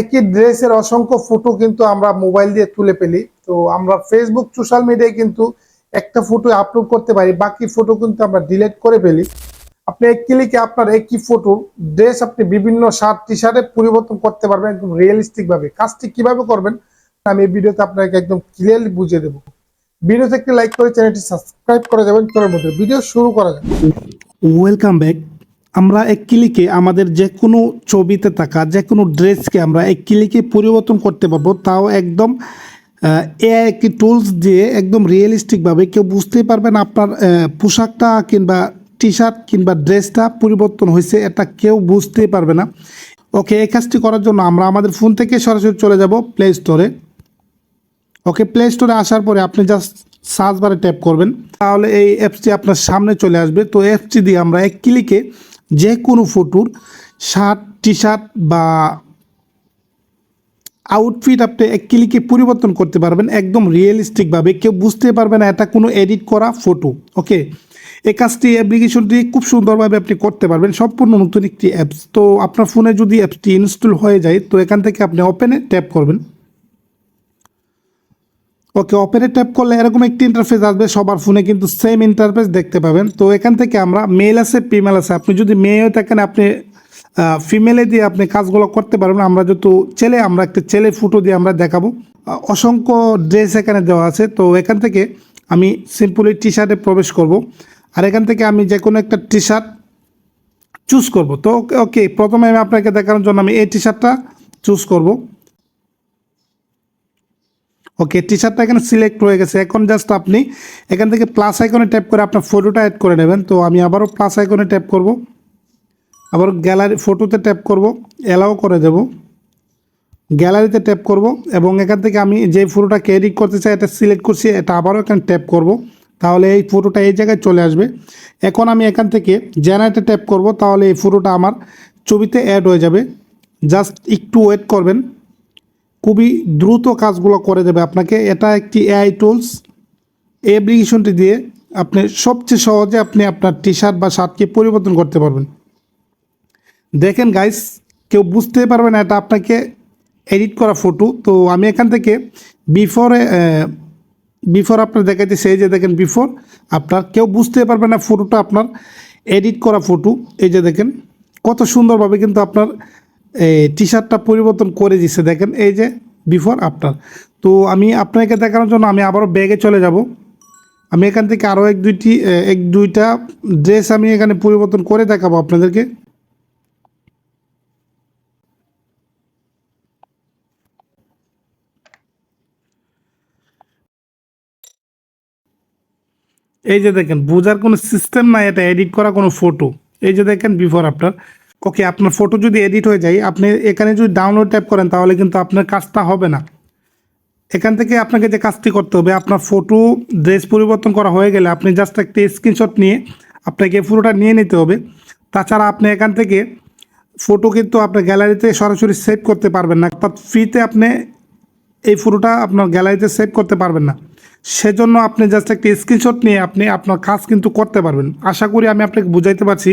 একই ড্রেসের অসংখ্য ফটো কিন্তু আমরা মোবাইল দিয়ে তুলে ফেলি। তো আমরা ফেসবুক সোশ্যাল মিডিয়ায় কিন্তু একটা ফটো আপলোড করতে পারি, বাকি ফটো কিন্তু আমরা ডিলিট করে ফেলি। আপনি এক ক্লিকে আপনার একই ফটো ড্রেস আপনি বিভিন্ন শার্ট টি শার্টে পরিবর্তন করতে পারবেন একদম রিয়েলিস্টিকভাবে কাজটি কীভাবে করবেন আমি এই ভিডিওতে আপনাকে একদম ক্লিয়ারলি বুঝিয়ে দেবো। ভিডিওতে একটি লাইক করে চ্যানেলটি সাবস্ক্রাইব করে যাবেন। চলের মধ্যে ভিডিও শুরু করা যাবে ওয়েলকাম ব্যাক আমরা এক ক্লিকে আমাদের যে কোনো ছবিতে থাকা যে কোনো ড্রেসকে আমরা এক ক্লিকে পরিবর্তন করতে পারব, তাও একদম এআই একটি টুলস দিয়ে একদম রিয়েলিস্টিকভাবে কেউ বুঝতেই পারবে না আপনার পোশাকটা কিংবা টি শার্ট কিংবা ড্রেসটা পরিবর্তন হয়েছে এটা কেউ বুঝতেই পারবে না। ওকে, এই কাজটি করার জন্য আমরা আমাদের ফোন থেকে সরাসরি চলে যাব প্লে স্টোরে ওকে প্লে স্টোরে আসার পরে আপনি জাস্ট সার্চ বারে ট্যাপ করবেন। তাহলে এই অ্যাপসটি আপনার সামনে চলে আসবে। তো অ্যাপসটি দিয়ে আমরা এক ক্লিকে যে কোনো ফটোর শার্ট টি শার্ট বা আউটফিট আপনি এক ক্লিকে পরিবর্তন করতে পারবেন, একদম রিয়েলিস্টিকভাবে কেউ বুঝতে পারবে না এটা কোনো এডিট করা ফটো ওকে এই কাজটি অ্যাপ্লিকেশনটি খুব সুন্দরভাবে আপনি করতে পারবেন, সম্পূর্ণ নতুন একটি অ্যাপস তো আপনার ফোনে যদি অ্যাপসটি ইনস্টল হয়ে যায়, তো এখান থেকে আপনি ওপেনে ট্যাপ করবেন। ওকে ওপেনে ট্যাপ করলে এরকম একটি ইন্টারফেস আসবে, সবার ফোনে কিন্তু সেম ইন্টারফেস দেখতে পাবেন। তো এখান থেকে আমরা মেল আছে ফিমেল আছে। আপনি যদি মেয়ে হয়ে থাকেন, আপনি ফিমেলে দিয়ে আপনি কাজগুলো করতে পারবেন। আমরা যেহেতু ছেলে, আমরা একটা ছেলে ফুটো দিয়ে আমরা দেখাবো। অসংখ্য ড্রেস এখানে দেওয়া আছে। তো এখান থেকে আমি সিম্পলি টি শার্টে প্রবেশ করব। আর এখান থেকে আমি যে কোনো একটা টি শার্ট চুজ করব। তো ওকে প্রথমে আমি আপনাকে দেখানোর জন্য আমি এই টি শার্টটা চুজ করব। ওকে টি শার্টটা এখানে সিলেক্ট হয়ে গেছে। এখন জাস্ট আপনি এখান থেকে প্লাস আইকনে ট্যাপ করে আপনার ফটোটা অ্যাড করে নেবেন। তো আমি আবারও প্লাস আইকনে ট্যাপ করব। আবার গ্যালারি ফটোতে ট্যাপ করব। অ্যালাও করে দেব। গ্যালারিতে ট্যাপ করব এবং এখান থেকে আমি যে ফটোটাকে ক্যারি করতে চাই এটা সিলেক্ট করছি, এটা আবারও এখানে ট্যাপ করব। তাহলে এই ফটোটা এই জায়গায় চলে আসবে। এখন আমি এখান থেকে জেনারেটে ট্যাপ করব। তাহলে এই ফটোটা আমার ছবিতে অ্যাড হয়ে যাবে। জাস্ট একটু ওয়েট করবেন। খুবই দ্রুত কাজগুলো করে দেবে আপনাকে। এটা একটি এআই টুলস এই অ্যাপ্লিকেশনটি দিয়ে আপনি সবচেয়ে সহজে আপনি আপনার টি শার্ট বা শার্টকে পরিবর্তন করতে পারবেন। দেখেন গাইস কেউ বুঝতে পারবে না, এটা আপনাকে এডিট করা ফটো তো আমি এখান থেকে বিফোরে বিফোর আপনার দেখাচ্ছি সেই যে দেখেন বিফোর আপনার কেউ বুঝতে পারবে না ফটোটা আপনার এডিট করা ফটো এই যে দেখেন, কত সুন্দরভাবে কিন্তু আপনার টি শার্টটা পরিবর্তন করে দিচ্ছে দেখেন, এই যে বিফোর আফটার তো আমি আপনাকে দেখানোর জন্য আমি আবারও ব্যাগে চলে যাব। আমি এখান থেকে আরও এক দুইটি এক দুইটা ড্রেস আমি এখানে পরিবর্তন করে দেখাবো আপনাদেরকে। এই যে দেখেন, বোঝার কোনো সিস্টেম নাই, এটা এডিট করা কোনো ফটো এই যে দেখেন বিফোর আফটার ওকে আপনার ফটো যদি এডিট হয়ে যায়, আপনি এখানে যদি ডাউনলোড ট্যাপ করেন, তাহলে কিন্তু আপনার কাজটা হবে না। এখান থেকে আপনাকে যে কাজটি করতে হবে, আপনার ফটো ড্রেস পরিবর্তন করা হয়ে গেলে আপনি জাস্ট একটা স্ক্রিনশট নিয়ে আপনাকে পুরোটা নিয়ে নিতে হবে। তাছাড়া আপনি এখান থেকে ফটো কিন্তু আপনার গ্যালারিতে সরাসরি সেভ করতে পারবেন না। অর্থাৎ ফ্রিতে আপনি এই ফটোটা আপনার গ্যালারিতে সেভ করতে পারবেন না। সেজন্য আপনি জাস্ট একটা স্ক্রিনশট নিয়ে আপনি আপনার কাজ কিন্তু করতে পারবেন। আশা করি আমি আপনাকে বুঝাইতে পারছি।